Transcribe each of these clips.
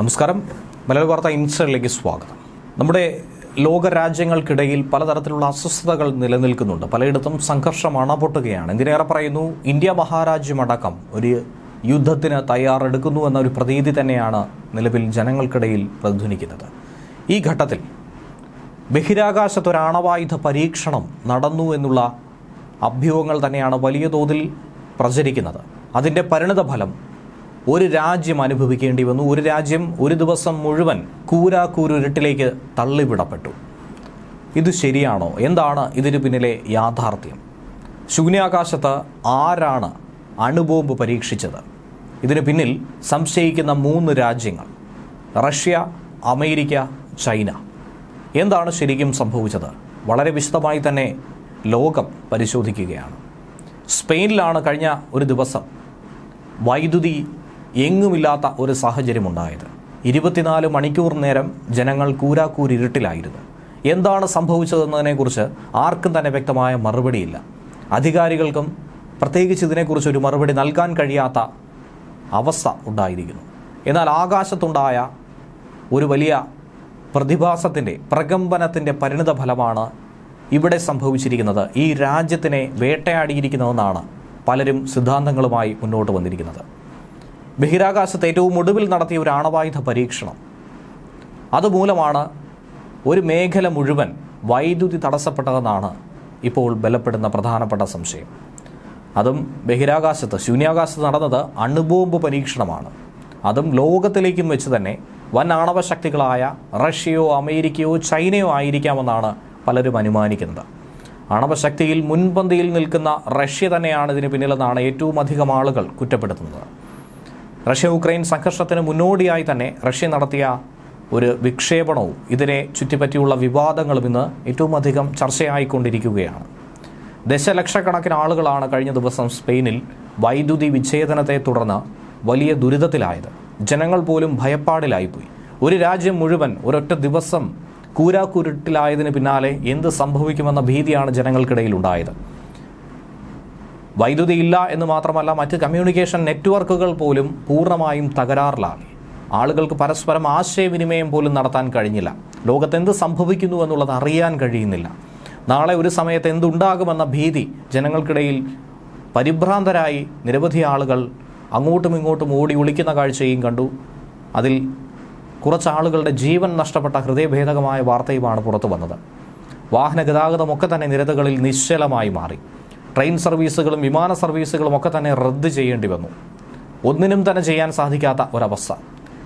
നമസ്കാരം. മലയാള വാർത്ത ഇൻസൈഡിലേക്ക് സ്വാഗതം. നമ്മുടെ ലോകരാജ്യങ്ങൾക്കിടയിൽ പലതരത്തിലുള്ള അസ്വസ്ഥതകൾ നിലനിൽക്കുന്നുണ്ട്. പലയിടത്തും സംഘർഷം അണപൊട്ടുകയാണ്. എന്തിനേറെ പറയുന്നു? ഇന്ത്യ മഹാരാജ്യമടക്കം ഒരു യുദ്ധത്തിന് തയ്യാറെടുക്കുന്നു എന്ന ഒരു പ്രതീതി തന്നെയാണ് നിലവിൽ ജനങ്ങൾക്കിടയിൽ പ്രതിധ്വനിക്കുന്നത്. ഈ ഘട്ടത്തിൽ ബഹിരാകാശത്ത് ഒരു ആണവായുധ പരീക്ഷണം നടന്നു എന്നുള്ള അഭ്യൂഹങ്ങൾ തന്നെയാണ് വലിയ തോതിൽ പ്രചരിക്കുന്നത്. അതിന്റെ പരിണതഫലം ഒരു രാജ്യം അനുഭവിക്കേണ്ടി വന്നു. ഒരു രാജ്യം ഒരു ദിവസം മുഴുവൻ കൂരാക്കൂരുരുട്ടിലേക്ക് തള്ളിവിടപ്പെട്ടു. ഇത് ശരിയാണോ? എന്താണ് ഇതിന് പിന്നിലെ യാഥാർത്ഥ്യം? ശൂന്യാകാശത്ത് ആരാണ് അണുബോംബ് പരീക്ഷിച്ചത്? ഇതിന് പിന്നിൽ സംശയിക്കുന്ന മൂന്ന് രാജ്യങ്ങൾ. Russia America China. എന്താണ് ശരിക്കും സംഭവിച്ചത്? വളരെ വിശദമായി തന്നെ ലോകം പരിശോധിക്കുകയാണ്. സ്പെയിനിലാണ് കഴിഞ്ഞ ഒരു ദിവസം വൈദ്യുതി എങ്ങുമില്ലാത്ത ഒരു സാഹചര്യമുണ്ടായത് ഇരുപത്തിനാല് മണിക്കൂർ നേരം ജനങ്ങൾ കൂരാക്കൂരിരുട്ടിലായിരുന്നു എന്താണ് സംഭവിച്ചതെന്നതിനെക്കുറിച്ച് ആർക്കും തന്നെ വ്യക്തമായ മറുപടിയില്ല. അധികാരികൾക്കും പ്രത്യേകിച്ച് ഇതിനെക്കുറിച്ച് ഒരു മറുപടി നൽകാൻ കഴിയാത്ത അവസ്ഥ ഉണ്ടായിരിക്കുന്നു. എന്നാൽ ആകാശത്തുണ്ടായ ഒരു വലിയ പ്രതിഭാസത്തിന്റെ പ്രകമ്പനത്തിന്റെ പരിണിത ഫലമാണ് ഇവിടെ സംഭവിച്ചിരിക്കുന്നത്. ഈ രാജ്യത്തിനെ വേട്ടയാടിയിരിക്കുന്നതെന്നാണ് പലരും സിദ്ധാന്തങ്ങളുമായി മുന്നോട്ട് വന്നിരിക്കുന്നത്. ബഹിരാകാശത്ത് ഏറ്റവും ഒടുവിൽ നടത്തിയ ഒരു ആണവായുധ പരീക്ഷണം. അതുമൂലമാണ് ഒരു മേഖല മുഴുവൻ വൈദ്യുതി തടസ്സപ്പെട്ടതെന്നാണ് ഇപ്പോൾ ബലപ്പെടുന്ന പ്രധാനപ്പെട്ട സംശയം. അതും ബഹിരാകാശത്ത് ശൂന്യാകാശത്ത് നടന്നത് അണുബോംബ് പരീക്ഷണമാണ്. അതും ലോകത്തിലേക്കും വെച്ച് തന്നെ വൻ ആണവ ശക്തികളായ റഷ്യയോ അമേരിക്കയോ ചൈനയോ ആയിരിക്കാമെന്നാണ് പലരും അനുമാനിക്കുന്നത്. ആണവശക്തിയിൽ മുൻപന്തിയിൽ നിൽക്കുന്ന റഷ്യ തന്നെയാണ് ഇതിന് പിന്നിലെന്നാണ് ഏറ്റവും അധികം ആളുകൾ കുറ്റപ്പെടുത്തുന്നത്. റഷ്യ ഉക്രൈൻ സംഘർഷത്തിന് മുന്നോടിയായി തന്നെ റഷ്യ നടത്തിയ ഒരു വിക്ഷേപണവും ഇതിനെ ചുറ്റിപ്പറ്റിയുള്ള വിവാദങ്ങളും ഇന്ന് ഏറ്റവും അധികം ചർച്ചയായിക്കൊണ്ടിരിക്കുകയാണ്. ദശലക്ഷക്കണക്കിന് ആളുകളാണ് കഴിഞ്ഞ ദിവസം സ്പെയിനിൽ വൈദ്യുതി വിച്ഛേദനത്തെ തുടർന്ന് വലിയ ദുരിതത്തിലായത്. ജനങ്ങൾ പോലും ഭയപ്പാടിലായിപ്പോയി. ഒരു രാജ്യം മുഴുവൻ ഒരൊറ്റ ദിവസം കൂരാക്കുരുട്ടിലായതിന് പിന്നാലെ എന്ത് സംഭവിക്കുമെന്ന ഭീതിയാണ് ജനങ്ങൾക്കിടയിൽ ഉണ്ടായത് വൈദ്യുതി ഇല്ല എന്ന് മാത്രമല്ല മറ്റ് കമ്മ്യൂണിക്കേഷൻ നെറ്റ്വർക്കുകൾ പോലും പൂർണമായും തകരാറിലാണ് ആളുകൾക്ക് പരസ്പരം ആശയവിനിമയം പോലും നടത്താൻ കഴിഞ്ഞില്ല. ലോകത്ത് എന്ത് സംഭവിക്കുന്നു എന്നുള്ളത് അറിയാൻ കഴിയുന്നില്ല. നാളെ ഒരു സമയത്ത് എന്തുണ്ടാകുമെന്ന ഭീതി ജനങ്ങൾക്കിടയിൽ പരിഭ്രാന്തരായി നിരവധി ആളുകൾ അങ്ങോട്ടും ഇങ്ങോട്ടും ഓടി ഒളിക്കുന്ന കാഴ്ചയും കണ്ടു. അതിൽ കുറച്ച് ആളുകളുടെ ജീവൻ നഷ്ടപ്പെട്ട ഹൃദയഭേദകമായ വാർത്തയുമാണ് പുറത്തു വന്നത് വാഹന ഗതാഗതമൊക്കെ തന്നെ നിരതകളിൽ നിശ്ചലമായി മാറി. ട്രെയിൻ സർവീസുകളും വിമാന സർവീസുകളും ഒക്കെ തന്നെ റദ്ദ് ചെയ്യേണ്ടി വന്നു. ഒന്നിനും തന്നെ ചെയ്യാൻ സാധിക്കാത്ത ഒരവസ്ഥ.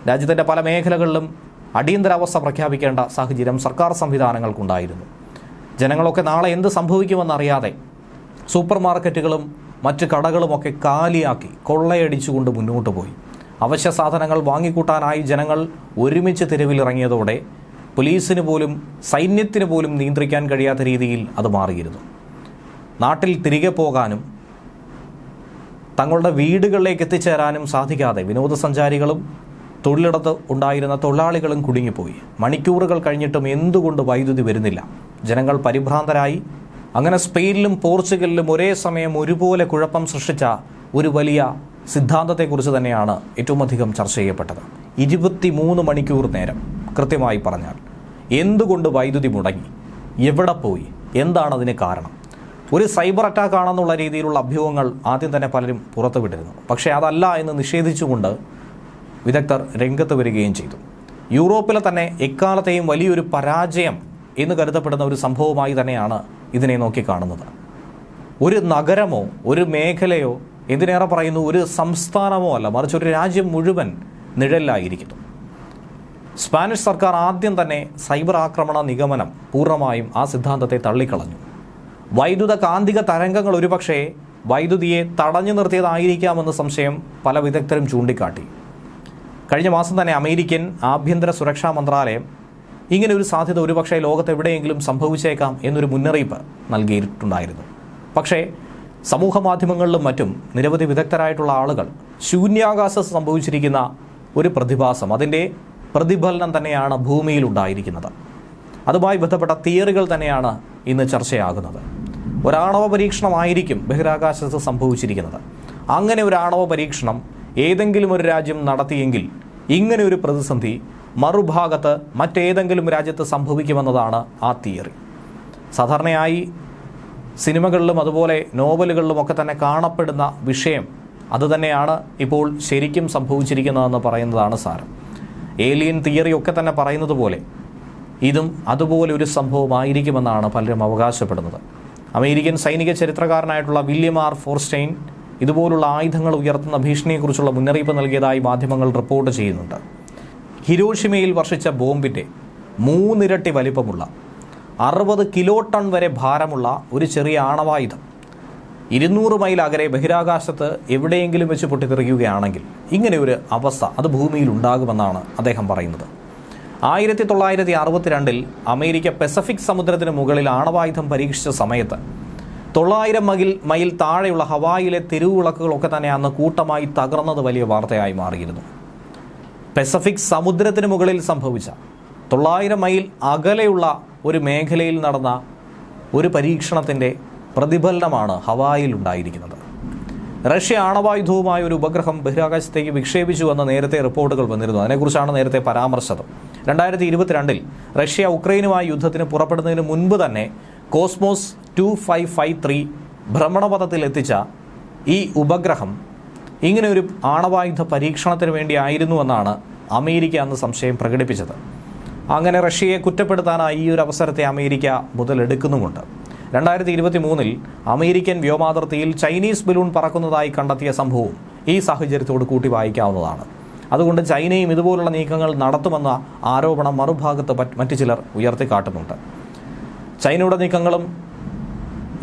രാജ്യത്തിന്റെ പല മേഖലകളിലും അടിയന്തരാവസ്ഥ പ്രഖ്യാപിക്കേണ്ട സാഹചര്യം സർക്കാർ സംവിധാനങ്ങൾക്കുണ്ടായിരുന്നു. ജനങ്ങളൊക്കെ നാളെ എന്ത് സംഭവിക്കുമെന്നറിയാതെ സൂപ്പർ മാർക്കറ്റുകളും മറ്റ് കടകളുമൊക്കെ കാലിയാക്കി കൊള്ളയടിച്ചുകൊണ്ട് മുന്നോട്ട് പോയി. അവശ്യ സാധനങ്ങൾ വാങ്ങിക്കൂട്ടാനായി ജനങ്ങൾ ഒരുമിച്ച് തെരുവിലിറങ്ങിയതോടെ പോലീസിന് പോലും സൈന്യത്തിന് പോലും നിയന്ത്രിക്കാൻ കഴിയാത്ത രീതിയിൽ അത് മാറിയിരുന്നു. നാട്ടിൽ തിരികെ പോകാനും തങ്ങളുടെ വീടുകളിലേക്ക് എത്തിച്ചേരാനും സാധിക്കാതെ വിനോദസഞ്ചാരികളും തൊഴിലിടത്ത് ഉണ്ടായിരുന്ന തൊഴിലാളികളും കുടുങ്ങിപ്പോയി. മണിക്കൂറുകൾ കഴിഞ്ഞിട്ടും എന്തുകൊണ്ട് വൈദ്യുതി വരുന്നില്ല? ജനങ്ങൾ പരിഭ്രാന്തരായി. അങ്ങനെ സ്പെയിനിലും പോർച്ചുഗലിലും ഒരേ സമയം ഒരുപോലെ കുഴപ്പം സൃഷ്ടിച്ച ഒരു വലിയ സിദ്ധാന്തത്തെക്കുറിച്ച് തന്നെയാണ് ഏറ്റവും അധികം ചർച്ച ചെയ്യപ്പെട്ടത്. ഇരുപത്തിമൂന്ന് മണിക്കൂർ നേരം. കൃത്യമായി പറഞ്ഞാൽ എന്തുകൊണ്ട് വൈദ്യുതി മുടങ്ങി? എവിടെ പോയി? എന്താണ് അതിന് കാരണം? ഒരു സൈബർ അറ്റാക്ക് ആണെന്നുള്ള രീതിയിലുള്ള അഭ്യൂഹങ്ങൾ ആദ്യം തന്നെ പലരും പുറത്തുവിട്ടിരുന്നു. പക്ഷേ അതല്ല എന്ന് നിഷേധിച്ചുകൊണ്ട് വിദഗ്ധർ രംഗത്ത് വരികയും ചെയ്തു. യൂറോപ്പിലെ തന്നെ എക്കാലത്തെയും വലിയൊരു പരാജയം എന്ന് കരുതപ്പെടുന്ന ഒരു സംഭവമായി തന്നെയാണ് ഇതിനെ നോക്കിക്കാണുന്നത് ഒരു നഗരമോ ഒരു മേഖലയോ എന്തിനേറെ പറയുന്നു ഒരു സംസ്ഥാനമോ അല്ല മറിച്ച് ഒരു രാജ്യം മുഴുവൻ നിഴലിലായിരിക്കുന്നു. സ്പാനിഷ് സർക്കാർ ആദ്യം തന്നെ സൈബർ ആക്രമണ നിഗമനം പൂർണമായും ആ സിദ്ധാന്തത്തെ തള്ളിക്കളഞ്ഞു. വൈദ്യുത കാന്തിക തരംഗങ്ങൾ ഒരുപക്ഷെ വൈദ്യുതിയെ തടഞ്ഞു നിർത്തിയതായിരിക്കാമെന്ന സംശയം പല വിദഗ്ധരും ചൂണ്ടിക്കാട്ടി. കഴിഞ്ഞ മാസം തന്നെ അമേരിക്കൻ ആഭ്യന്തര സുരക്ഷാ മന്ത്രാലയം ഇങ്ങനെ ഒരു സാധ്യത ഒരുപക്ഷെ ലോകത്തെവിടെയെങ്കിലും സംഭവിച്ചേക്കാം എന്നൊരു മുന്നറിയിപ്പ് നൽകിയിട്ടുണ്ടായിരുന്നു. പക്ഷേ സമൂഹ മാധ്യമങ്ങളിലും മറ്റും നിരവധി വിദഗ്ധരായിട്ടുള്ള ആളുകൾ ശൂന്യാകാശ സംഭവിച്ചിരിക്കുന്ന ഒരു പ്രതിഭാസം അതിന്റെ പ്രതിഫലനം തന്നെയാണ് ഭൂമിയിൽ ഉണ്ടായിരിക്കുന്നത്. അതുമായി ബന്ധപ്പെട്ട തിയറികൾ തന്നെയാണ് ഇന്ന് ചർച്ചയാകുന്നത്. ഒരാണവ പരീക്ഷണമായിരിക്കും ബഹിരാകാശത്ത് സംഭവിച്ചിരിക്കുന്നത്. അങ്ങനെ ഒരു ആണവ പരീക്ഷണം ഏതെങ്കിലും ഒരു രാജ്യം നടത്തിയെങ്കിൽ ഇങ്ങനെ ഒരു പ്രതിസന്ധി മറുഭാഗത്ത് മറ്റേതെങ്കിലും രാജ്യത്ത് സംഭവിക്കുമെന്നതാണ് ആ തിയറി. സാധാരണയായി സിനിമകളിലും അതുപോലെ നോവലുകളിലും ഒക്കെ തന്നെ കാണപ്പെടുന്ന വിഷയം അതുതന്നെയാണ് ഇപ്പോൾ ശരിക്കും സംഭവിച്ചിരിക്കുന്നതെന്ന് പറയുന്നതാണ് സാരം. ഏലിയൻ തിയറി ഒക്കെ തന്നെ പറയുന്നത് പോലെ ഇതും അതുപോലെ ഒരു സംഭവമായിരിക്കുമെന്നാണ് പലരും അവകാശപ്പെടുന്നത്. അമേരിക്കൻ സൈനിക ചരിത്രകാരനായിട്ടുള്ള വില്യം ആർ ഫോർസ്റ്റൈൻ ഇതുപോലുള്ള ആയുധങ്ങൾ ഉയർത്തുന്ന ഭീഷണിയെക്കുറിച്ചുള്ള മുന്നറിയിപ്പ് നൽകിയതായി മാധ്യമങ്ങൾ റിപ്പോർട്ട് ചെയ്യുന്നുണ്ട്. ഹിരോഷിമയിൽ വർഷിച്ച ബോംബിന്റെ മൂന്നിരട്ടി വലിപ്പമുള്ള അറുപത് കിലോ ടൺ വരെ ഭാരമുള്ള ഒരു ചെറിയ ആണവായുധം ഇരുന്നൂറ് മൈൽ അകലെ ബഹിരാകാശത്ത് എവിടെയെങ്കിലും വെച്ച് പൊട്ടിത്തെറിക്കുകയാണെങ്കിൽ ഇങ്ങനെയൊരു അവസ്ഥ അത് ഭൂമിയിൽ ഉണ്ടാകുമെന്നാണ് അദ്ദേഹം പറയുന്നത്. ആയിരത്തി തൊള്ളായിരത്തി അറുപത്തിരണ്ടിൽ അമേരിക്ക പെസഫിക് സമുദ്രത്തിന് മുകളിൽ ആണവായുധം പരീക്ഷിച്ച സമയത്ത് തൊള്ളായിരം മൈൽ മൈൽ താഴെയുള്ള ഹവായിലെ തെരുവിളക്കുകളൊക്കെ തന്നെ അന്ന് കൂട്ടമായി തകർന്നത് വലിയ വാർത്തയായി മാറിയിരുന്നു. പെസഫിക് സമുദ്രത്തിന് മുകളിൽ സംഭവിച്ച തൊള്ളായിരം മൈൽ അകലെയുള്ള ഒരു മേഖലയിൽ നടന്ന ഒരു പരീക്ഷണത്തിന്റെ പ്രതിഫലനമാണ് ഹവായിൽ ഉണ്ടായിരിക്കുന്നത്. റഷ്യ ആണവായുധവുമായ ഒരു ഉപഗ്രഹം ബഹിരാകാശത്തേക്ക് വിക്ഷേപിച്ചു എന്ന നേരത്തെ റിപ്പോർട്ടുകൾ വന്നിരുന്നു. അതിനെക്കുറിച്ചാണ് നേരത്തെ പരാമർശം രണ്ടായിരത്തി ഇരുപത്തിരണ്ടിൽ റഷ്യ ഉക്രൈനുമായി യുദ്ധത്തിന് പുറപ്പെടുന്നതിന് മുൻപ് തന്നെ Cosmos two five five three ഭ്രമണപഥത്തിൽ എത്തിച്ച ഈ ഉപഗ്രഹം ഇങ്ങനെ ഒരു ആണവായുധ പരീക്ഷണത്തിന് വേണ്ടിയായിരുന്നുവെന്നാണ് അമേരിക്ക അന്ന് സംശയം പ്രകടിപ്പിച്ചത്. അങ്ങനെ റഷ്യയെ കുറ്റപ്പെടുത്താനായി ഈ ഒരു അവസരത്തെ അമേരിക്ക മുതലെടുക്കുന്നുമുണ്ട്. രണ്ടായിരത്തി ഇരുപത്തി മൂന്നിൽ അമേരിക്കൻ വ്യോമാതിർത്തിയിൽ ചൈനീസ് ബലൂൺ പറക്കുന്നതായി കണ്ടെത്തിയ സംഭവം ഈ സാഹചര്യത്തോട് കൂട്ടി വായിക്കാവുന്നതാണ്. അതുകൊണ്ട് ചൈനയും ഇതുപോലുള്ള നീക്കങ്ങൾ നടത്തുമെന്ന ആരോപണം മറുഭാഗത്ത് മറ്റു ചിലർ ഉയർത്തിക്കാട്ടുന്നുണ്ട്. ചൈനയുടെ നീക്കങ്ങളും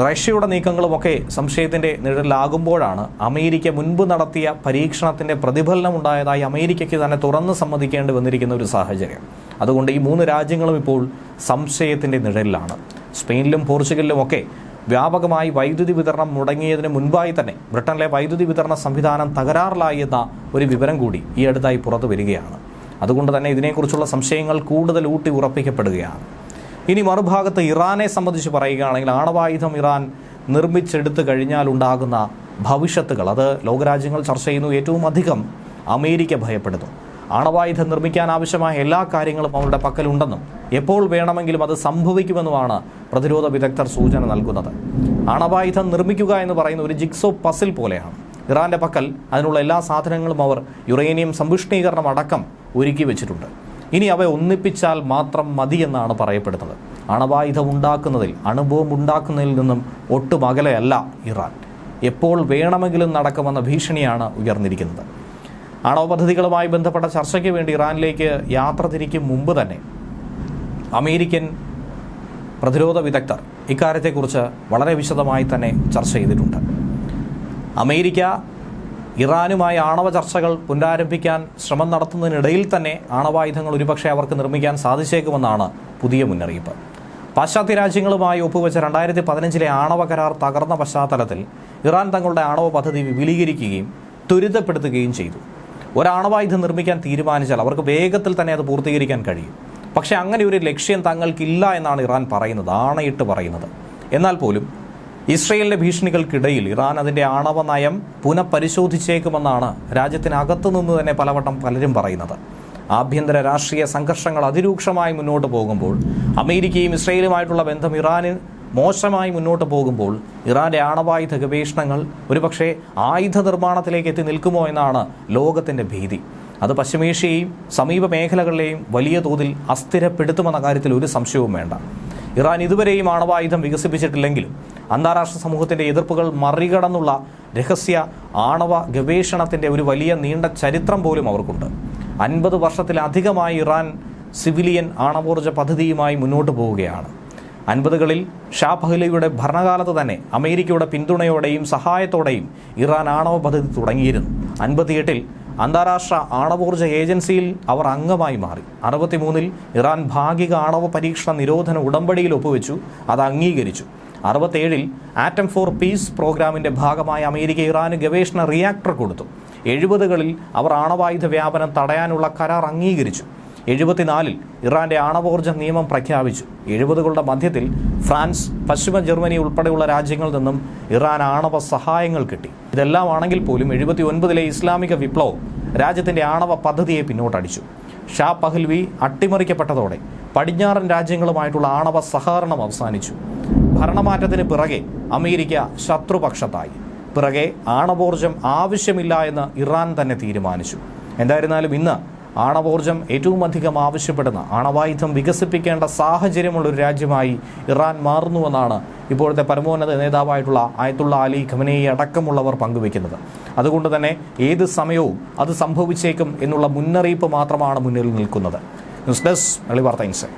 റഷ്യയുടെ നീക്കങ്ങളുമൊക്കെ സംശയത്തിന്റെ നിഴലിലാകുമ്പോഴാണ് അമേരിക്ക മുൻപ് നടത്തിയ പരീക്ഷണത്തിന്റെ പ്രതിഫലനം ഉണ്ടായതായി അമേരിക്കയ്ക്ക് തന്നെ തുറന്ന് സമ്മതിക്കേണ്ടി വന്നിരിക്കുന്ന ഒരു സാഹചര്യം. അതുകൊണ്ട് ഈ മൂന്ന് രാജ്യങ്ങളും ഇപ്പോൾ സംശയത്തിന്റെ നിഴലിലാണ്. സ്പെയിനിലും പോർച്ചുഗലിലും ഒക്കെ വ്യാപകമായി വൈദ്യുതി വിതരണം മുടങ്ങിയതിന് മുൻപായി തന്നെ ബ്രിട്ടനിലെ വൈദ്യുതി വിതരണ സംവിധാനം തകരാറിലായി എന്ന ഒരു വിവരം കൂടി ഈ അടുത്തായി പുറത്തു വരികയാണ്. അതുകൊണ്ട് തന്നെ ഇതിനെക്കുറിച്ചുള്ള സംശയങ്ങൾ കൂടുതൽ ഊട്ടി ഉറപ്പിക്കപ്പെടുകയാണ്. ഇനി മറുഭാഗത്ത് ഇറാനെ സംബന്ധിച്ച് പറയുകയാണെങ്കിൽ ആണവായുധം ഇറാൻ നിർമ്മിച്ചെടുത്തു കഴിഞ്ഞാൽ ഉണ്ടാകുന്ന ഭവിഷ്യത്തുകൾ. അത് ലോകരാജ്യങ്ങൾ ചർച്ച ചെയ്യുന്നു. ഏറ്റവും അധികം അമേരിക്ക ഭയപ്പെടുന്നു. ആണവായുധം നിർമ്മിക്കാൻ ആവശ്യമായ എല്ലാ കാര്യങ്ങളും അവരുടെ പക്കലുണ്ടെന്നും എപ്പോൾ വേണമെങ്കിലും അത് സംഭവിക്കുമെന്നുമാണ് പ്രതിരോധ വിദഗ്ധർ സൂചന നൽകുന്നത്. ആണവായുധം നിർമ്മിക്കുക എന്ന് പറയുന്ന ഒരു ജിക്സോ പസിൽ പോലെയാണ്. ഇറാന്റെ പക്കൽ അതിനുള്ള എല്ലാ സാധനങ്ങളും അവർ യുറേനിയം സമ്പുഷ്ടീകരണം അടക്കം ഒരുക്കി വെച്ചിട്ടുണ്ട്. ഇനി അവ ഒന്നിപ്പിച്ചാൽ മാത്രം മതിയെന്നാണ് പറയപ്പെടുന്നത്. അണവായുധം ഉണ്ടാക്കുന്നതിൽ അണുബോംബ് ഉണ്ടാക്കുന്നതിൽ നിന്നും ഒട്ടും അകലെയല്ല ഇറാൻ. എപ്പോൾ വേണമെങ്കിലും നടക്കുമെന്ന ഭീഷണിയാണ് ഉയർന്നിരിക്കുന്നത്. ആണവ പദ്ധതികളുമായി ബന്ധപ്പെട്ട ചർച്ചയ്ക്ക് വേണ്ടി ഇറാനിലേക്ക് യാത്ര തിരിക്കും മുമ്പ് തന്നെ അമേരിക്കൻ പ്രതിരോധ വിദഗ്ധർ ഇക്കാര്യത്തെക്കുറിച്ച് വളരെ വിശദമായി തന്നെ ചർച്ച ചെയ്തിട്ടുണ്ട്. അമേരിക്ക ഇറാനുമായി ആണവ ചർച്ചകൾ പുനരാരംഭിക്കാൻ ശ്രമം നടത്തുന്നതിനിടയിൽ തന്നെ ആണവായുധങ്ങൾ ഒരുപക്ഷെ അവർക്ക് നിർമ്മിക്കാൻ സാധിച്ചേക്കുമെന്നാണ് പുതിയ മുന്നറിയിപ്പ്. പാശ്ചാത്യ രാജ്യങ്ങളുമായി ഒപ്പുവെച്ച രണ്ടായിരത്തി പതിനഞ്ചിലെ ആണവ കരാർ തകർന്ന പശ്ചാത്തലത്തിൽ ഇറാൻ തങ്ങളുടെ ആണവ പദ്ധതി വിപുലീകരിക്കുകയും ത്വരിതപ്പെടുത്തുകയും ചെയ്തു. ഒരാണവായുധം നിർമ്മിക്കാൻ തീരുമാനിച്ചാൽ അവർക്ക് വേഗത്തിൽ തന്നെ അത് പൂർത്തീകരിക്കാൻ കഴിയും. പക്ഷേ അങ്ങനെ ഒരു ലക്ഷ്യം തങ്ങൾക്കില്ല എന്നാണ് ഇറാൻ പറയുന്നത് ആണയിട്ട് പറയുന്നത്. എന്നാൽ പോലും ഇസ്രയേലിന്റെ ഭീഷണികൾക്കിടയിൽ ഇറാൻ അതിന്റെ ആണവ നയം പുനഃപരിശോധിച്ചേക്കുമെന്നാണ് രാജ്യത്തിനകത്തു നിന്ന് തന്നെ പലവട്ടം പലരും പറയുന്നത്. ആഭ്യന്തര രാഷ്ട്രീയ സംഘർഷങ്ങൾ അതിരൂക്ഷമായി മുന്നോട്ട് പോകുമ്പോൾ അമേരിക്കയും ഇസ്രയേലുമായിട്ടുള്ള ബന്ധം ഇറാന് മോശമായി മുന്നോട്ട് പോകുമ്പോൾ ഇറാന്റെ ആണവായുധ ഗവേഷണങ്ങൾ ഒരുപക്ഷെ ആയുധ നിർമ്മാണത്തിലേക്ക് എത്തി നിൽക്കുമോ എന്നാണ് ലോകത്തിന്റെ ഭീതി. അത് പശ്ചിമേഷ്യയെയും സമീപ മേഖലകളിലെയും വലിയ തോതിൽ അസ്ഥിരപ്പെടുത്തുമെന്ന കാര്യത്തിൽ ഒരു സംശയവും വേണ്ട. ഇറാൻ ഇതുവരെയും ആണവായുധം വികസിപ്പിച്ചിട്ടില്ലെങ്കിലും അന്താരാഷ്ട്ര സമൂഹത്തിന്റെ എതിർപ്പുകൾ മറികടന്നുള്ള രഹസ്യ ആണവ ഗവേഷണത്തിന്റെ ഒരു വലിയ നീണ്ട ചരിത്രം പോലും അവർക്കുണ്ട്. അൻപത് വർഷത്തിലധികമായി ഇറാൻ സിവിലിയൻ ആണവോർജ പദ്ധതിയുമായി മുന്നോട്ട് പോവുകയാണ്. അൻപതുകളിൽ ഷാ പഹ്ലയുടെ ഭരണകാലത്ത് തന്നെ അമേരിക്കയുടെ പിന്തുണയോടെയും സഹായത്തോടെയും ഇറാൻ ആണവ പദ്ധതി തുടങ്ങിയിരുന്നു. അൻപത്തിയെട്ടിൽ അന്താരാഷ്ട്ര ആണവോർജ ഏജൻസിയിൽ അവർ അംഗമായി മാറി. അറുപത്തിമൂന്നിൽ ഇറാൻ ഭാഗിക ആണവ പരീക്ഷണ നിരോധന ഉടമ്പടിയിൽ ഒപ്പുവെച്ചു അത് അംഗീകരിച്ചു. അറുപത്തേഴിൽ ആറ്റം ഫോർ പീസ് പ്രോഗ്രാമിന്റെ ഭാഗമായി അമേരിക്ക ഇറാന് ഗവേഷണ റിയാക്ടർ കൊടുത്തു. എഴുപതുകളിൽ അവർ ആണവായുധ വ്യാപനം തടയാനുള്ള കരാർ അംഗീകരിച്ചു. എഴുപത്തിനാലിൽ ഇറാന്റെ ആണവോർജ നിയമം പ്രഖ്യാപിച്ചു. എഴുപതുകളുടെ മധ്യത്തിൽ ഫ്രാൻസ് പശ്ചിമ ജർമ്മനി ഉൾപ്പെടെയുള്ള രാജ്യങ്ങളിൽ നിന്നും ഇറാൻ ആണവ സഹായങ്ങൾ കിട്ടി. ഇതെല്ലാം ആണെങ്കിൽ പോലും എഴുപത്തി ഒൻപതിലെ ഇസ്ലാമിക വിപ്ലവം രാജ്യത്തിന്റെ ആണവ പദ്ധതിയെ പിന്നോട്ടടിച്ചു. ഷാ പഹൽവി അട്ടിമറിക്കപ്പെട്ടതോടെ പടിഞ്ഞാറൻ രാജ്യങ്ങളുമായിട്ടുള്ള ആണവ സഹകരണം അവസാനിച്ചു. ഭരണമാറ്റത്തിന് പിറകെ അമേരിക്ക ശത്രുപക്ഷത്തായി. പിറകെ ആണവോർജം ആവശ്യമില്ല എന്ന് ഇറാൻ തന്നെ തീരുമാനിച്ചു. എന്തായിരുന്നാലും ഇന്ന് ആണവോർജം ഏറ്റവും അധികം ആവശ്യപ്പെടുന്ന ആണവായുധം വികസിപ്പിക്കേണ്ട സാഹചര്യമുള്ള ഒരു രാജ്യമായി ഇറാൻ മാറുന്നുവെന്നാണ് ഇപ്പോഴത്തെ പരമോന്നത നേതാവായിട്ടുള്ള ആയത്തുള്ള അലി ഖമനേയി അടക്കമുള്ളവർ പങ്കുവെക്കുന്നത് അതുകൊണ്ട് തന്നെ ഏത് സമയവും അത് സംഭവിച്ചേക്കും എന്നുള്ള മുന്നറിയിപ്പ് മാത്രമാണ് മുന്നിൽ നിൽക്കുന്നത്. ന്യൂസ് ഡെസ്ക് വെളിവാർത്ത ഇൻസൈറ്റ്.